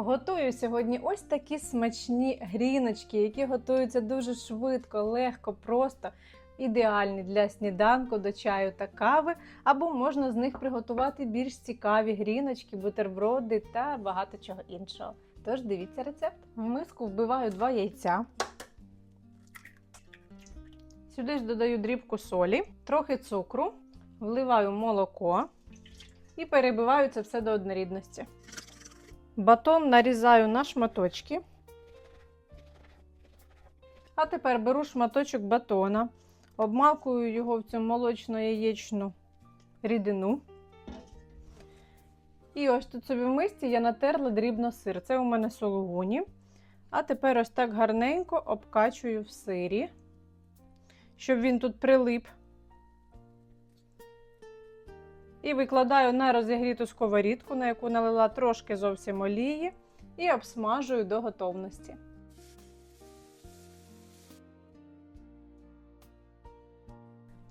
Готую сьогодні ось такі смачні гріночки, які готуються дуже швидко, легко, просто. Ідеальні для сніданку, до чаю та кави, або можна з них приготувати більш цікаві гріночки, бутерброди та багато чого іншого. Тож дивіться рецепт. В миску вбиваю два яйця. Сюди ж додаю дрібку солі, трохи цукру, вливаю молоко і перебиваю це все до однорідності. Батон нарізаю на шматочки. А тепер беру шматочок батона, обмакую його в цю молочно-яєчну рідину. І ось тут собі в мисці я натерла дрібно сир. Це у мене сологуні. А тепер ось так гарненько обкачую в сирі, щоб він тут прилип. І викладаю на розігріту сковорідку, на яку налила трошки зовсім олії, і обсмажую до готовності.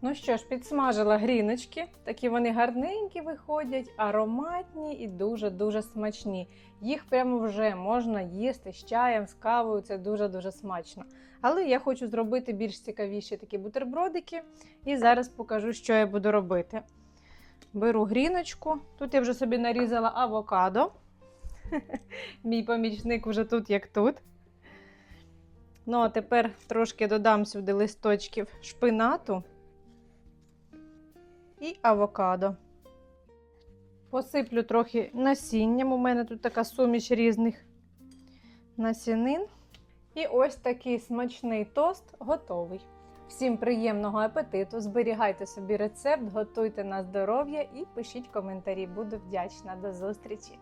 Ну що ж, підсмажила гріночки. Такі вони гарненькі виходять, ароматні і дуже-дуже смачні. Їх прямо вже можна їсти з чаєм, з кавою, це дуже-дуже смачно. Але я хочу зробити більш цікавіші такі бутербродики, і зараз покажу, що я буду робити. Беру гріночку. Тут я вже собі нарізала авокадо. Мій помічник вже тут, як тут. Ну, а тепер трошки додам сюди листочків шпинату і авокадо. Посиплю трохи насінням. У мене тут така суміш різних насінин. І ось такий смачний тост готовий. Всім приємного апетиту! Зберігайте собі рецепт, готуйте на здоров'я і пишіть коментарі. Буду вдячна. До зустрічі!